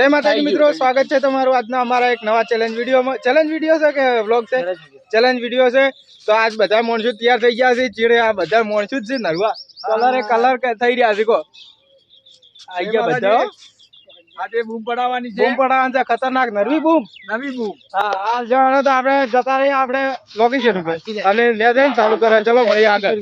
જય માતાજી મિત્રો સ્વાગત છે તમારું આજના અમારા એક નવા ચેલેન્જ વિડીયોમાં ચેલેન્જ વીડિયો છે કે વ્લોગ છે? ચેલેન્જ વીડિયો છે. તો આજ બધા માણસો તૈયાર થઈ ગયા છે. ચીડે આ બધા માણસો જ છે નરવા. કલર કલર થઈ રહ્યા છે કો. આવી ગયા બધા આજે બૂમ પડાવવાની છે. બૂમ પડાવવાનું છે ખતરનાક નરવી બૂમ. નવી બૂમ. હા આ જવાનો તો આપણે જતા રહીએ આપણે લોકેશન ઉપર. અને લે જઈને ચાલુ કરે ચલો ભાઈ આગળ.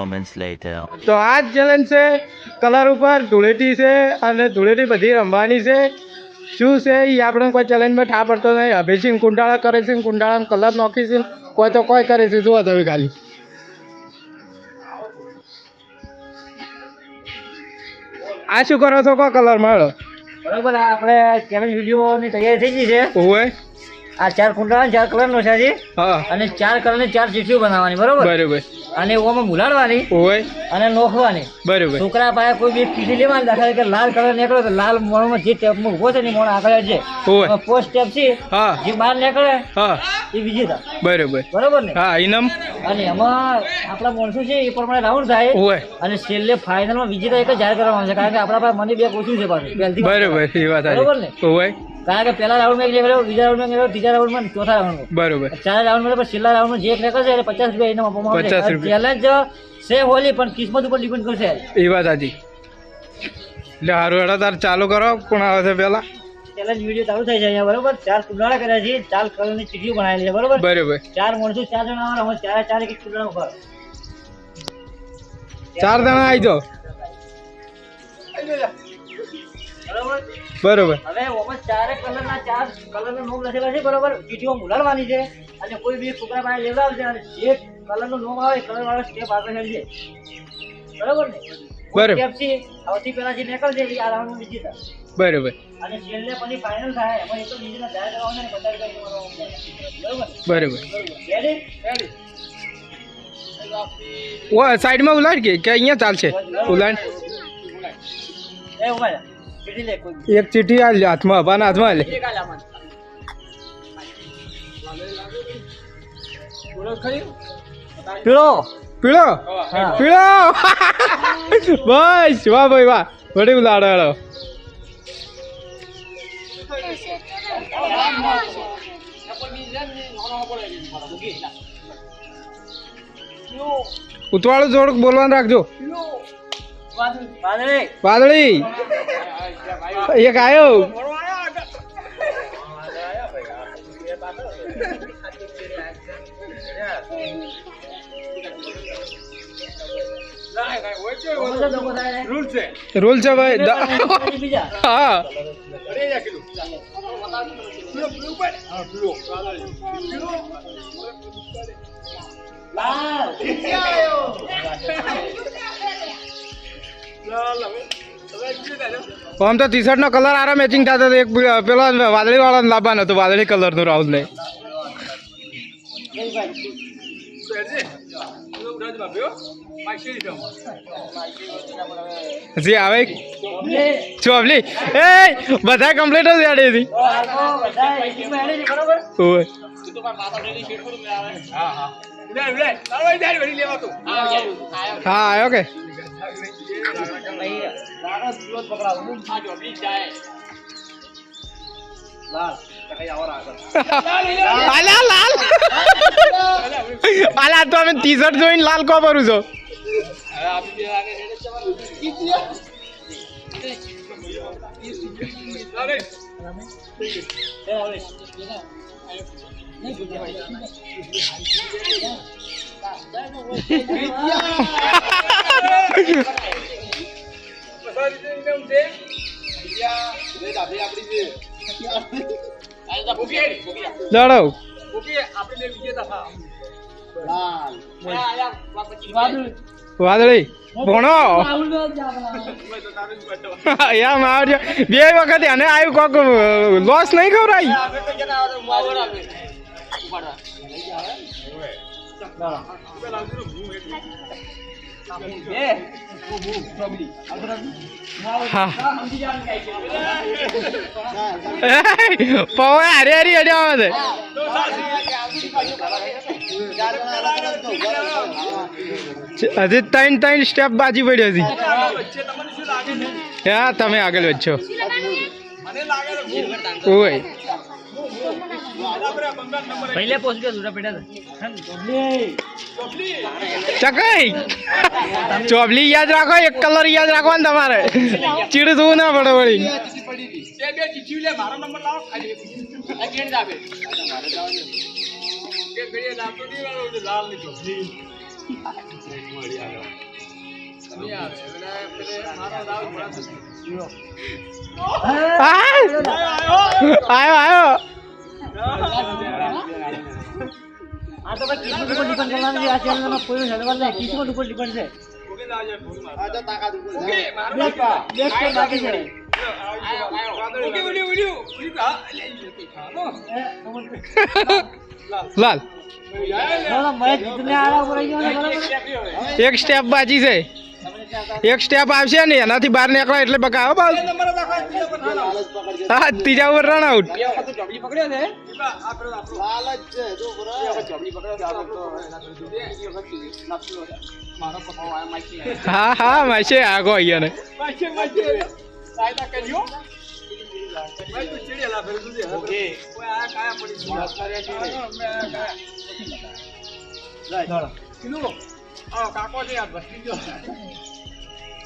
Moments later. તો આ જ ચેલેન્જ છે કલર ઉપર ધૂળેટી છે અને ધૂળેટી બધી રમવાની છે. શું છે એ આપણે કોઈ ચેલેન્જમાં ઠા પડતો નહીં. અભિસિંહ કુંડાળા કરે છે કુંડાળામાં કલર નાખીશું કોઈ તો કોઈ કરે છે. જુઓ તમે ખાલી. આ શું કરો છો? કો કલર મારો બરોબર આપણે ચેલેન્જ વિડીયોની તૈયારી થઈ ગઈ છે. ઓવે આ ચાર કુંડા ચાર કલર નો છે અને ચાર કલરની ચાર ચીઠીઓ બનાવવાની બરોબર? બરોબર. અને ઓમાં મુલાડવાની હોય અને નોખવાની. બરોબર. છોકરા પાસે કોઈ બી ચીઠી લેવાની દાખલા કે લાલ કલર નીકળે તો લાલ મોણમાં જે ટેપમાં ઊભો છે ને મોણ આગળ છે. પોસ્ટ ટેપ છે જે બહાર નીકળે હા. એ થાય બરોબર. બરોબર ને? હા ઇનમ અને એમાં આપણા માણસો છે એ પ્રમાણે રાઉન્ડ થાય. હોય અને છેલ્લે ફાઇનલમાં વિજેતા એક જ જાહેર કરવામાં આવશે કારણ કે આપણા પાસે મને બે ઓછું છે પાછું બરોબર એ વાત બરોબર ને? ઓવે કારણ કે પહેલા રાઉન્ડમાં એક નીકળ્યો બીજા રાઉન્ડમાં નીકળ્યો ત્રીજા રાઉન્ડમાં ચોથા રાઉન્ડમાં. બરોબર. ચાર રાઉન્ડમાં પછી છેલ્લા રાઉન્ડમાં જે એક નીકળશે એટલે પચાસ રૂપિયા એને આપવામાં આવશે 50 રૂપિયા. ચેલેન્જ છે હોલી પણ કિસ્મત ઉપર ડિપેન્ડ કરશે. એ વાત સાચી. એટલે હારું હેડા તાર ચાલુ કરો કોણ આવે છે પેલા ચેલેન્જ વીડિયો ચાલુ થઈ જાય અહીંયા બરોબર? ચાર કુંડાળા કર્યા છે ચાર કલરની ચીઠીઓ બનાવેલી છે બરોબર? બરોબર. ચાર માણસો ચાર જણા આવવાના હોય ચારે ચાર એક એક કુંડાળા ઉપર ચાર જણા આવી જાઓ. બરોબર? બરોબર. હવે ઓમાં ચારે કલરના ચાર કલરના નોમ લખેલા છે બરોબર? ચીઠીઓ મુલાડવાની છે અને કોઈ બી છોકરા પાસે લેવડાવશે અને જે કલરનો નોમ આવે કલર વાળો સ્ટેપ આગળ છે બરોબર ને? બરોબર. સ્ટેપ છે સૌથી પહેલા જે નીકળશે એ આ બીજી વિજેતા બરોબર. અને છેલ્લે પછી ફાઇનલ થાય એમાં એક જ બીજાના જાહેર કરવાના ને બધા બરોબર? બરોબર. રેડી રેડી ઓ સાઈડમાં ઉલાડ કે? કે અહીંયા ચાલશે? ઉલાડ એ ઊભા એક ચીઠી આ હાથમાં હવાના હાથમાં લે. પીળો? પીળો. પીળો? બસ વાહ ભાઈ વાહ. વડી ઉલાડો ઉતવાળું થોડુંક બોલવાનું રાખજો. વાદળી એક લોકો રૂલ છે. ભાઈ. હા. લાલ આમ તો ટી શર્ટ નો કલર આરા મેચિંગ થતો હતો. એક પેલો વાદળી વાળો લાવવાનો હતો, વાદળી કલરનું રાહુલ ને. હજી આવે. ચોપલી એ બધા કમ્પ્લીટ જ હતી. આવ્યો ઓકે લાલ. લાલ આલા તો અમે ટી શર્ટ જોઈને લાલ કો કરું છો હવે. લડો વાદળી. ભણો. યા મારજો બે વખત એને આવ્યું કોક લોસ નહીં ખવડાવી હા પવન હારી હારી અડ્યા આવે હજી ત્રણ ત્રણ સ્ટેપ બાજી પડ્યો હતી હા તમે આગળ વધશો. ઓય પહેલે પોસ્ટ કે દૂરા પડ્યા ચકાઈ ચોબલી યાદ રાખો એક કલર યાદ રાખવાનો તમારે ચીડ જોવું ના પડે વળી. આયો આયો આ તો ભાઈ કિસ્મત ઉપર ડિપેન્ડ કરવાનું છે આ નહીં ઉપર ડિપેન્ડ છે બાકી છે. લાલ એક સ્ટેપ બાજી છે એક સ્ટેપ આવશે ને એનાથી બહાર નીકળો એટલે પકાવો ચાલો. હા, ત્રીજા ઓવર રન આઉટ. હા હા, માસે, આગો અહીંયા ને પડી છે. આ કાયા.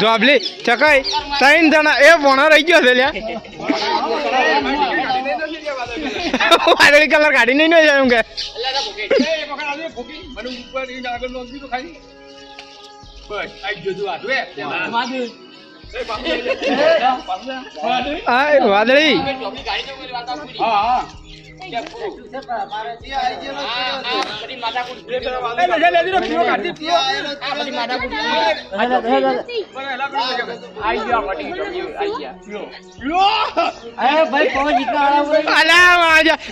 જોબલી ચકાઈ ત્રણ જણા એ ભણો રહી ગયો છે લ્યા. વાદળી કલર કાઢી નહીં જાય એમ કે. હા વાદળી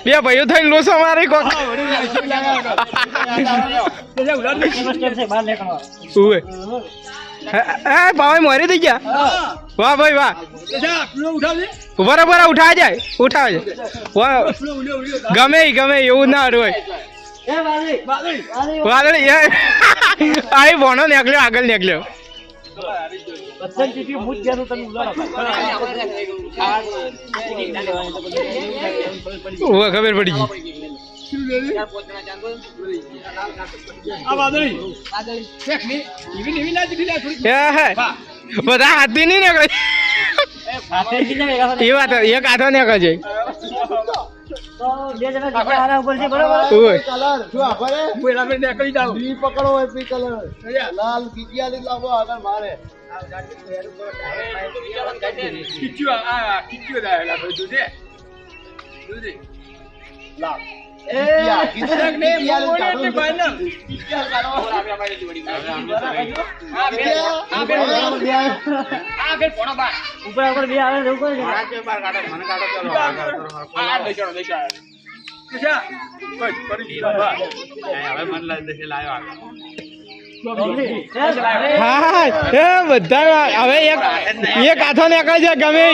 બે ભાઈઓ થઈ લો મારી કોક ભાઈ મોરી થઈ ગયા? વાહ ભાઈ વાહ. ઊભા રહો, ઉઠા જાય ઉઠાવ વાહ. ગમે ગમે એવું ના હોય. એ વાદળી આઈ ભણો નીકળ્યો આગળ નીકળ્યો. ખબર પડી ગઈ. એ હે બધા હાથી નહીં નીકળે. એ વાત એક હાથો નીકળે છે. તો બે જણા જીતને લાવ્યો ઉપર હા એ બધા હવે એક એક હાથો નીકળે છે ગમે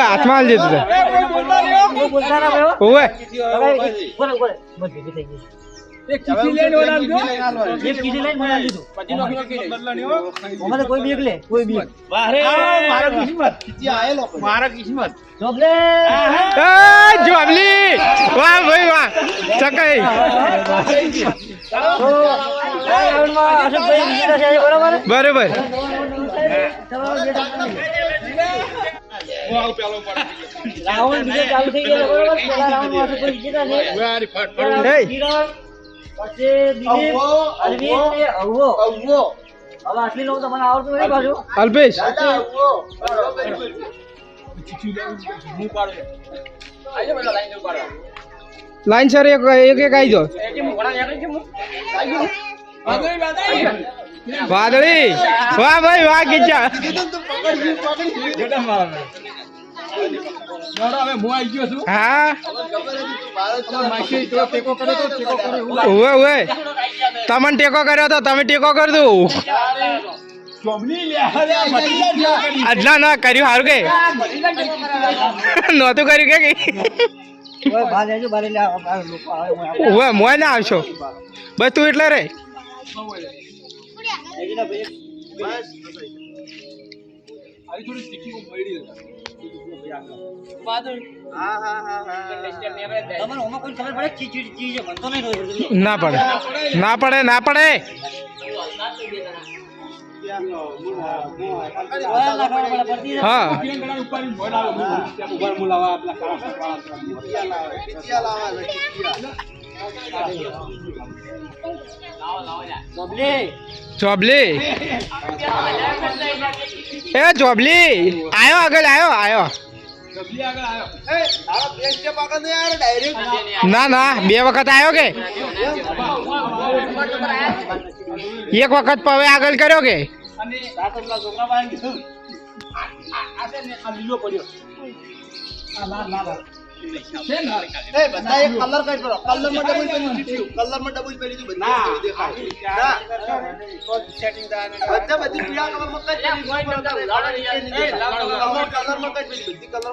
હાથમાં હો. ઓવે એક- ચીઠી લઈને ઓલા આપજો. એક કીધી લઈને મને આપી દીધું પછી કોઈ બી લે કોઈ બી એક. આ મારો કિસ્મત. મારો કિસ્મત. જોબ એ જોબલી. વાહ ભાઈ વાહ. ચકાઈ. બરોબર. રાઉન્ડ બીજો ચાલુ થઈ ગયો બરોબર? પહેલા રાઉન્ડમાં અશોકભાઈ વિજેતા છે? એ. અલ્પેશ. લાઈન સર એક એક એક આવી જાઓ વાદળી. વાહ ભાઈ વાહ ગીચા હું ઉવે ઉવે તમને ટેકો કર્યો તો તમે ટેકો કર દો ચોમલી લે અરે મટીલા ટેકો કરી આજલા ના કર્યું સારું કે નહોતું કર્યું કે? ઓય મોય ના આવશો બસ તું એટલે રે ભાઈ. આવી થોડી ના પડે ના પડે ના પડે. હા. ચોબલી એ ચોબલી આયો આગળ આયો આયો ના ના બે વખત આવ્યો કે? એક વખત પવે આગળ કર્યો કે? પેલા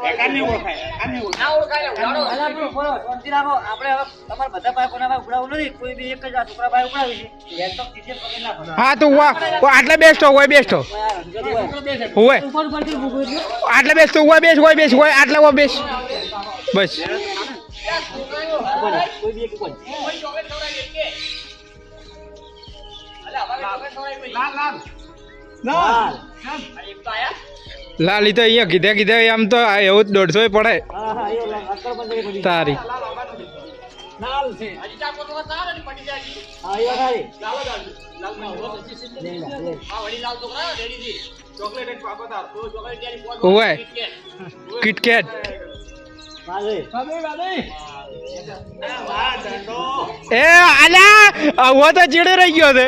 ને કાને ઓળખાય કાને ઓળખાય આપણે હવે તમારા બધા ભાઈ કોના ભાઈ ઉડાવું નથી. કોઈ બી એક જ આ છોકરા પાસે ઉડાવી છે. તો પકડી. હા તું આટલે બેસ્ટ હોય બેસ્ટ હોય. આટલે બેસતો હોય બેસ્ટ હોય બેસ્ટ હોય આટલે હોય બેસ. લાલ તો અહીંયા કીધે કીધે આમ તો એવું જ દોઢસો પડે. તારી. કિટકેટ. એ આલા હવા તો ચીડે રહી ગયો છે.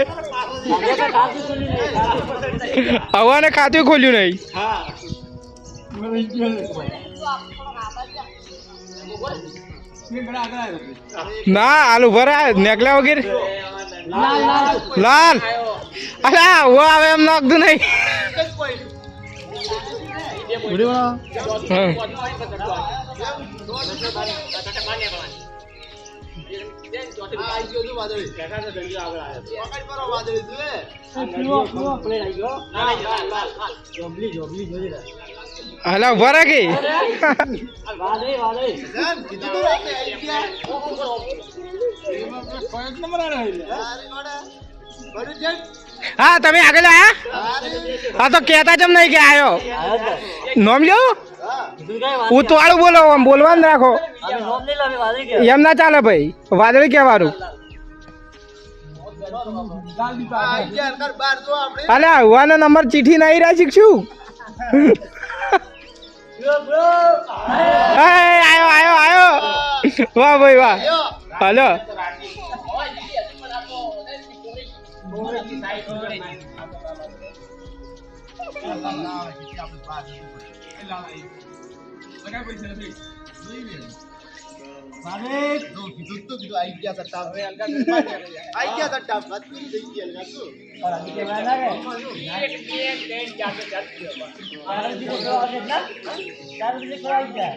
આપણે તો કાચું ખોલી નહીં, કાચું ખોલી નહીં. હવે ને ખાતું ખોલ્યું નહીં. ના આલુ ભરા નેકલા વગેરે. લાલ, અરે અલા હું આવે એમ નાખતું નહીં. હમ. પીળો, પીળો પ્લેટ આવી ગયો. જોબલી, જોબલી જોઈ લે. અલા ઊભા રાખી નંબર વાદળી. હા તમે આગળ આયા? હા તો કહેતા જમ નહીં કે આયો. આવ્યો. નોમ નહીં. ઉતવાળું બોલો આમ બોલવાનું રાખો. એમ ના ચાલે ભાઈ વાદળી કહેવાનું. અલે હુવાનો નંબર ચીઠી નહીં રહ્યા શીખશું? આવ્યો આવ્યો એ, આયો આયો આયો. વાહ ભાઈ વાહ. હલો. વાદળી. વાદળી કહેવાય ના કે? વાદળી બીજો પીળો આવશે જ ના? ચાર બીજો પીળો આવી જાય.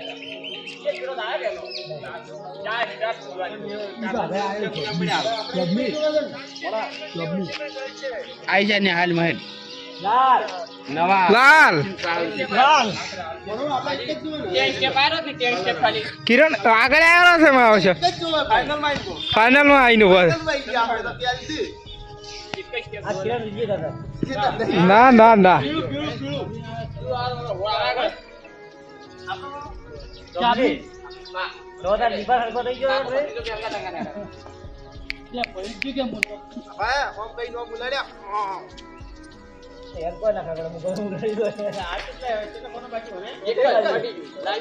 આઈ જાય ને હાલ મહેલ લાલ નવા લાલ કિરણ આગળ આવ્યો છે માં આવશે ફાઇનલમાં આવીને ઊભા છે. આ કિરણ વિજય હતા ના ના ના ચાબી તો તાર લીવર હલકો થઈ ગયો છે હલકો ના ખબર હું ના ના ગયો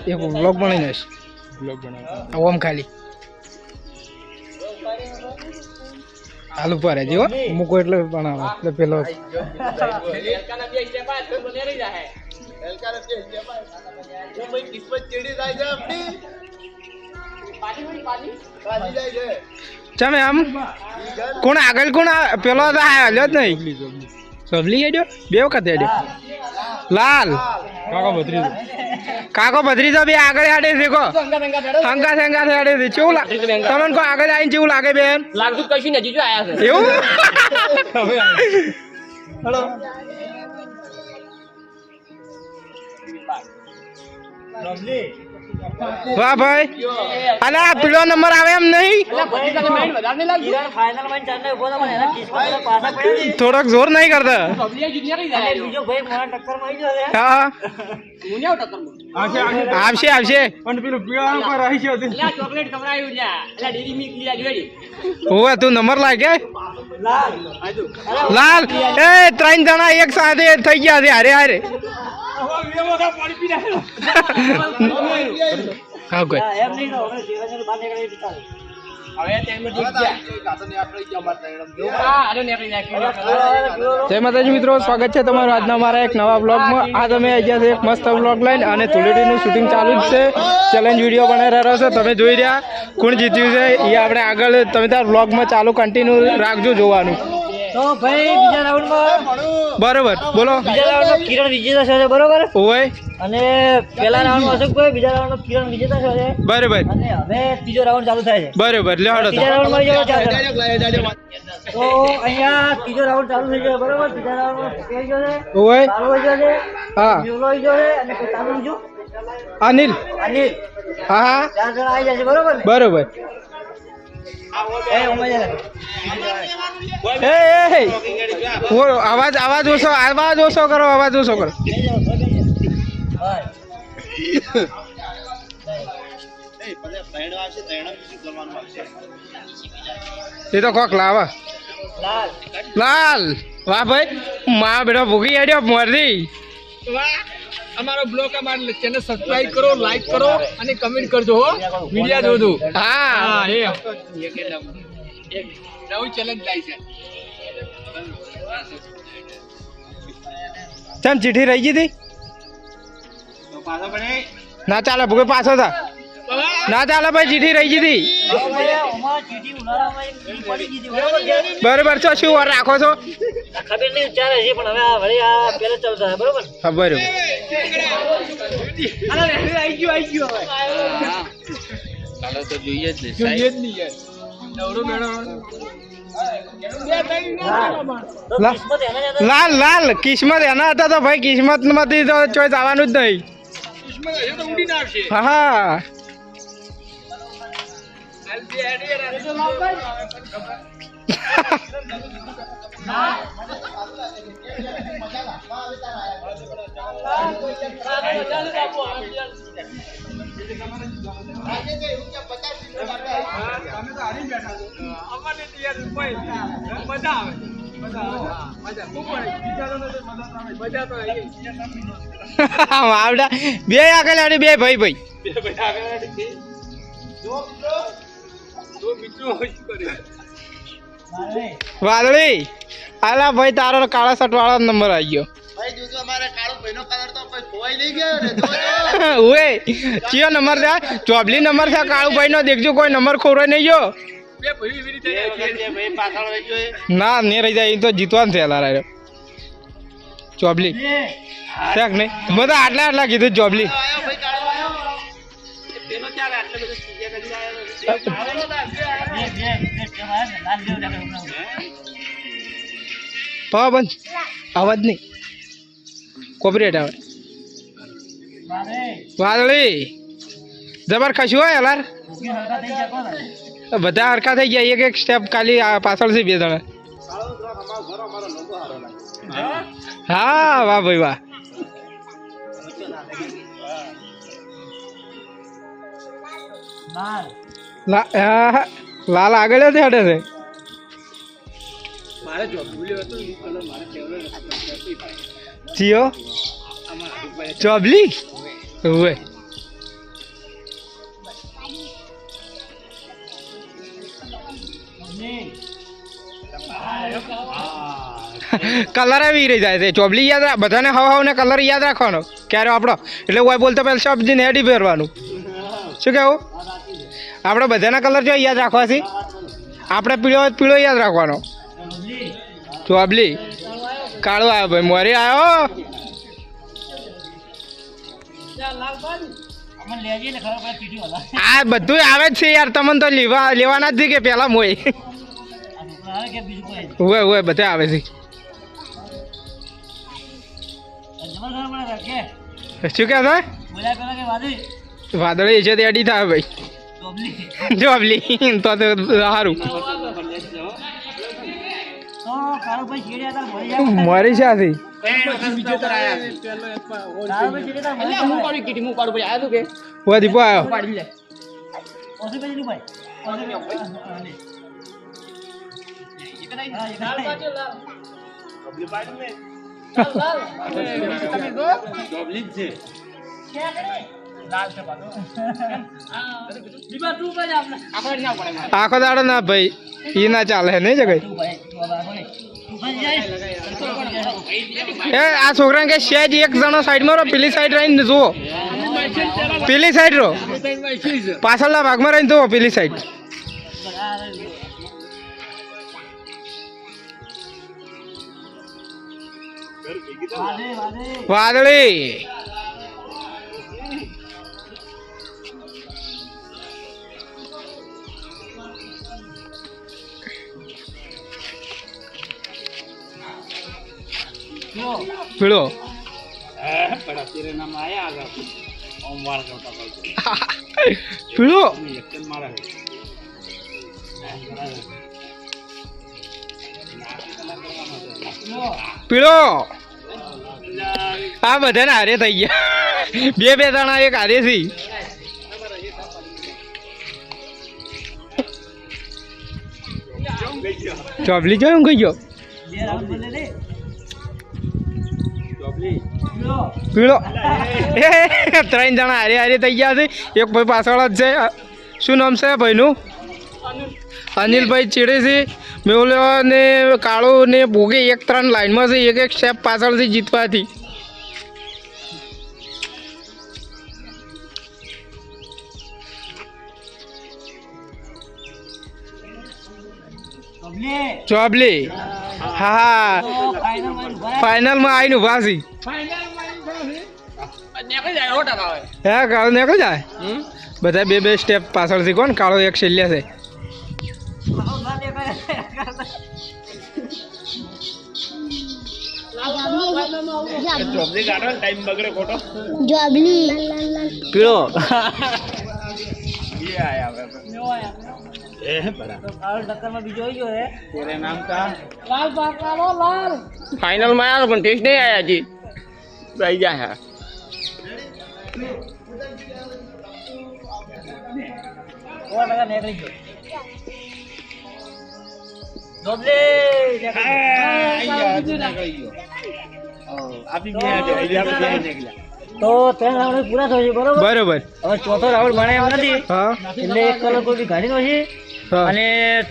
એક બ્લોગ બનાવી નાખ બ્લોગ બનાવ. ઓમ ખાલી. મૂકો એટલે બનાવો. એટલે પેલો ચમે આમ? કોણ આગળ કોણ પેલો તો હાલ્યો જ નહીં. સબલી હેડ્યો બે વખત હેડ્યો લાલ. કાકો ભત્રી કાકો ભત્રીજો બે આગળ આડે છે કો હંગા હંગા આડે છે. કેવું લાગે? તમને કો આગળ આવીને કેવું લાગે બેન? લાગતું કશું નથી જો આયા છે. એવું? વાહ ભાઈ. અલે આ પીળો નંબર આવે એમ નહીં. થોડોક જોર નહીં કરતા. હા આવશે આવશે. પણ પેલું પર રહી ચોકલેટ ખવડાવ્યું તું નંબર લાગે? લાલ. લાલ એ ત્રણ જણા એક સાથે થઈ ગયા છે. હારે હારે. હા એમ નહીં હવે જય માતાજી મિત્રો સ્વાગત છે તમારું આજના મારા એક નવા બ્લોગમાં. આ તમે અહીંયા છે એક મસ્ત બ્લોગ લઈને અને ધૂળેટીનું શૂટિંગ ચાલુ જ છે. ચેલેન્જ વીડિયો બનાવી રહ્યા છો. તમે જોઈ રહ્યા કોણ જીત્યું છે એ આપણે આગળ તમે તાર બ્લોગમાં ચાલુ કન્ટિન્યુ રાખજો જોવાનું. તો ભાઈ બીજા રાઉન્ડમાં બરોબર બોલો. બીજા રાઉન્ડમાં કિરણ વિજેતા છે બરોબર? ઓય અને પહેલા રાઉન્ડમાં અશોકભાઈ બીજા રાઉન્ડમાં કિરણ વિજેતા છે બરોબર. અને હવે ત્રીજો રાઉન્ડ ચાલુ થાય છે. બરોબર લે હાડો ત્રીજા તો રાઉન્ડમાં ચાલો. તો અહીંયા ત્રીજો રાઉન્ડ ચાલુ થઈ ગયો બરોબર? ત્રીજા રાઉન્ડમાં થઈ ગયો છે ઓય ચાલુ થઈ ગયો છે હા. થઈ ગયો છે અને કોઈ જો અનિલ. અનિલ. હા હા. ચાર જણા આવી જશે બરોબર બરોબર. અવાજ અવાજ ઓછો અવાજ ઓછો કરો અવાજ ઓછો કરો. એ તો કોક લાવા. લાલ. વાહ ભાઈ મા બેટો ભૂખી હેડ્યો મોરથી. અમારો બ્લોગ અમારી ચેનલ સબસ્ક્રાઇબ કરો લાઈક કરો અને કમેન્ટ કરજો હો. વિડિયો જોજો. હા. હા એ. નવું ચેલેન્જ લાઈ છે. ચમ ચીઠી રહી ગઈ હતી? ના ચાલે ભૂગે પાછો થા. ના ચાલે ભાઈ ચીઠી રહી હતી. બરોબર છો શું વાર રાખો છો? ખબર નહીં ચાલે છે પણ હવે આ વળી આ પેલે ચાલતા બરોબર. હા જોઈએ જ નહીં યાર નવરો મેળો તો લા- કિસ્મત એને જ હતા. લાલ લાલ કિસ્મત એના હતા તો ભાઈ કિસ્મતમાંથી તો ચોઈસ આવવાનું જ નહીં. હા ઉડીને હા હા આવડા બે આગળ બે ભાઈ ભાઈ વાદળી આલા ભાઈ તારો કાળા શર્ટ વાળો નંબર આવી ગયો ઓએ ચિયો નંબર છે ચોબલી નંબર છે કાળુભાઈ નો દેખજો કોઈ નંબર ખોરો નહીં ગયો. બે ભાઈ એવી રીતે ના ને રહી જાય એ તો જીતવાનું છે એલા ચોબલી. છે કે નહીં. બધા આટલા આટલા કીધું ચોબલી. પાવા બંધ. અવાજ નહીં. કોપરેટ આવે. વાદળી. જબર કશું હોય કોણ બધા હરખા થઈ ગયા. એક એક સ્ટેપ ખાલી પાછળ છે બે જણા. હા વાહ ભાઈ વાહ. હા, લાલ આગળ જ હેડે છે. જીઓ ચોબલી? હોય કલર આવી રહી જાય છે. ચોબલી યાદ રાખ બધાને હવા હવને કલર યાદ રાખવાનો. ક્યારે આપણો? એટલે હું બોલતો પહેલા શબ્દ હેડી પહેરવાનું શું કેવું આપણે બધાના કલર જો યાદ રાખવા છે આપણે પીળો પીળો યાદ રાખવાનો. ચોબલી કાળો આવ્યો ભાઈ મોરી આવ્યો? આ બધું આવે જ છે યાર તમને તો લેવા લેવાના જ કે પેલા મોય? હોય હોય બધા આવે છે. શું કે વાદળી? વાદળી છે તે અડી થાય ભાઈ. ડોબલી ચોબલી તો તો સારું મોરી ઓય દીપો આવ્યો પાડી આખો દાડો ના ભાઈ, ઈ ના ચાલે, નહીં જગાઈ. એ, આ છોકરાને કે સેજ એક જણો સાઈડમાં રહો, પેલી સાઈડ રહીને જુઓ. પેલી સાઈડ રહો. પાછળના ભાગમાં રહીને જુઓ, પેલી સાઈડ. વાદે વાદે વાદળી. પીળો પીળો પીળો આ બધાને હારે થઈ ગયા. બે બે જણા એક હારે છે ચોપલી જોયું કઈ ગયો? પીળો એ ત્રણ જણા હારે હારે થઈ ગયા છે. એક ભાઈ પાછળ જ છે. શું નામ છે ભાઈનું? અનિલભાઈ ચીડે છે મેહુલો ને કાળો ને ભોગે એક ત્રણ લાઈનમાં છે. એક એક સ્ટેપ પાછળથી જીતવાથી. ચોબલી હા ભરાય ફાઇનલમાં આવીને ઊભા છે. હે કાળો નીકળી જાય બધા બે બે સ્ટેપ પાછળથી કોણ કાળો એક છેલ્લે છે આવું ના દેખાય. જોબલી પીળો ये आया હવે જો આયા. એ ટકા નીકળી ગયો નીકળ્યા તો ત્રણ રાઉન્ડ પૂરા થશે બરોબર બરોબર હવે ચોથો રાઉન્ડ ભણે એમ નથી એટલે એક કલર કોઈ બી નો છે અને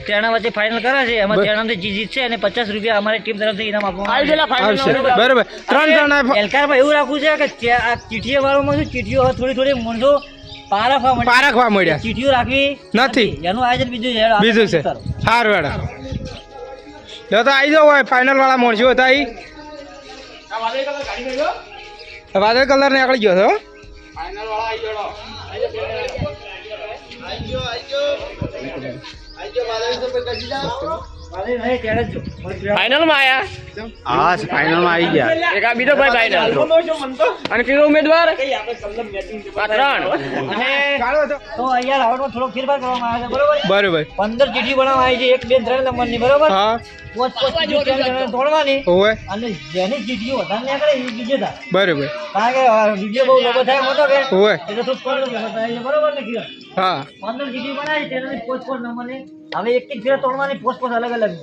તેના વચ્ચે ફાઇનલ કરે છે. એમાં તેનાથી જીત છે અને પચાસ રૂપિયા અમારી ટીમ તરફથી ઇનામ આપવામાં બરોબર. ત્રણ જણા એલકારમાં એવું રાખવું છે કે આ ચીઠીઓ વાળામાં શું ચીઠીઓ થોડી થોડી મૂંઝો પારખવા પારખવા મળ્યા. ચીઠીઓ રાખવી નથી. એનું આયોજન બીજું છે. બીજું છે. સારું વેડા જો તો આવી જાવ ફાઇનલ વાળા મોણસો હતા આવી વાદળ કલર નીકળી ગયો હતો ફાઇનલ વાળા આવી ગયો. Ahí llevada esa જ ફાઇનલમાં આયા? હા ફાઇનલમાં આવી ગયા. એક આ બીજો ભાઈ ફાઇનલ અને કયો ઉમેદવાર? આ ત્રણ. અને તો અહીંયા રાઉન્ડમાં થોડો ફેરફાર કરવામાં આવે છે બરોબર? બરોબર. પંદર ચીઠી બનાવવામાં આવી છે એક બે ત્રણ નંબરની બરોબર? હા. પોચ પોચ તોડવાની ઓવે. અને જેની ચીઠીઓ વધારે નીકળે એ વિજેતા. બરોબર. કારણ કે વીડિયો બહુ લોકો થાય મોટો કે. ઓવે. એટલે છે, બરોબર ને કિરણ? હા. પંદર ચીઠી બનાવી તેનાથી પોચ પોચ નંબરની. હવે એક એક ફેર તોડવાની પોસ્ટ પોસ્ટ અલગ અલગ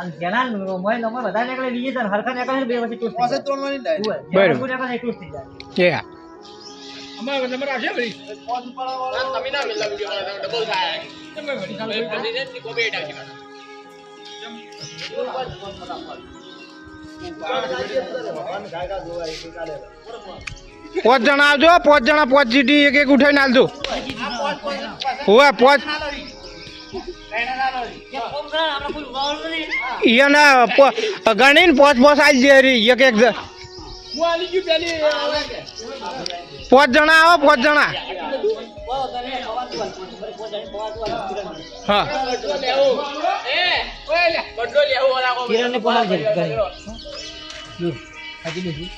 અને જેના મોય નંબર બધા નીકળે બીજી તને હરખા નીકળે બે વચ્ચે ટોસ થઈ તોડવાની ઓવે. બરાબર. નીકળે થઈ જાય. અમારો નંબર આવશે ભાઈ. તમે ના મિલતા વિડિયો ડબલ થાય. તમે વળી પછી ને કોપી એટ આવશે પાંચ જણા આવજો પાંચ જણા પાંચ જીટી એક એક ઉઠાઈને આલજો. ઓવે પાંચ. ગણીને પાંચ પાંચ આવી જાય રી એક એક પાંચ જણા આવો પાંચ જણા હા હાજી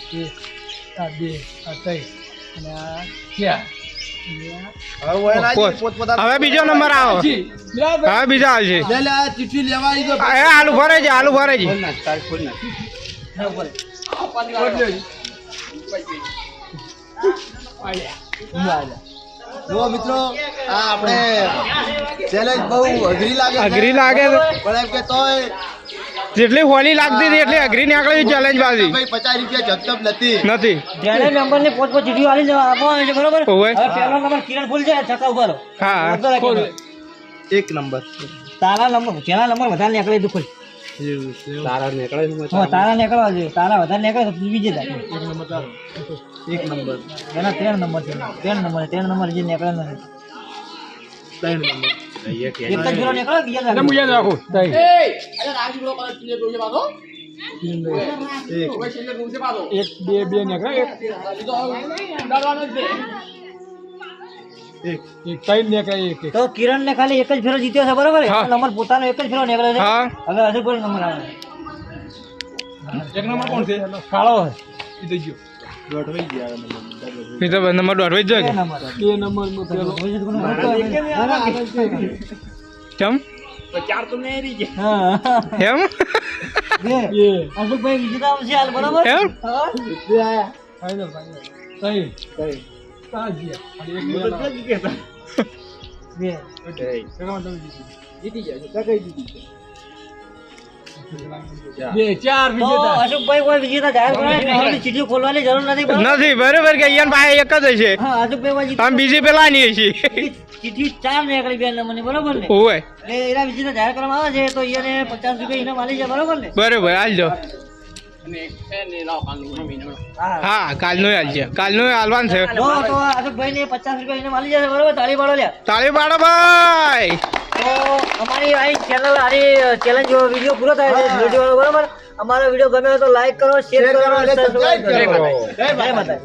આ બે, આ. અને આ. હવે બીજો નંબર આવો. હવે બીજા આવશે લેવા આલુ ભરે છે આલુ ભરે છે ના, ઉપર. જો મિત્રો આ આપણે ચેલેન્જ બહુ અઘરી લાગે અઘરી લાગે પણ એમ કે તોય જેટલી હોલી લાગતી હતી એટલી અઘરી નીકળી ચેલેન્જ બાજી ભાઈ પચાસ રૂપિયા જગતપ નથી નથી જેને નંબરને પોચ પોચ ચીઠીઓ આલી જવા- આપવાની છે, બરોબર? હવે પહેલો નંબર કિરણ ફૂલ છે, છક્કા ઉપર. હા. એક નંબર તારા નંબર જેના નંબર વધારે નીકળે એ તું ખોલ. તારા નીકળે છે તારા નીકળવા જોઈએ. તારા વધારે નીકળે તો વિજેતા એક નંબર એના ત્રણ નંબર છે. ત્રણ નંબર ત્રણ નંબર જે નીકળે નથી ત્રણ નંબર. એક જ નીકળે બીજા. રાખું. અરે કલર એક બે બે નીકળે એક. એક એક ત્રણ નીકળે એક તો કિરણ ને ખાલી એક જ ફેરો જીત્યો છે બરોબર? નંબર પોતાનો એક જ ફેરો નીકળે છે. હવે હજુ કોઈ નંબર આવે. એક નંબર કોણ છે? કાળો દોઢવાઈ ગયા નંબર નંબર દોઢ જ બે બે નંબર કેમ ચાર તો નહીં રહી ગયા. એમ? બે. અશોકભાઈ વિજેતા આવશે હાલ બરોબર? એમ? કોઈ વિજેતા. જાહેર કરવા હવે ખોલવાની જરૂર નથી બરોબર? નથી બરોબર કે અહીંયા પાસે એક જ હશે. આમ બીજી પેલા ની હશે. ચીઠી ચાર નીકળી બે નંબરની બરોબર ને? હોય એટલે એના વિજેતા જાહેર કરવામાં આવે છે તો એને પચાસ રૂપિયા ઇનામ આલી જાય બરોબર ને? બરોબર હાલજો અને હા. કાલનું હાલશે કાલનું હાલવાનું છે. જો તો અશોકભાઈ ને પચાસ રૂપિયા ઇનામ આલી જશે બરોબર? તાળી પાડો લ્યા. તાળી પાડો ભાઈ. અમારી આ ચેનલ આની ચેલેન્જ વીડિયો પૂરો થાય છે વીડિયો બરાબર? અમારો વીડિયો ગમે તો લાઈક કરો શેર કરો સબસ્ક્રાઇબ કરો. જય માતા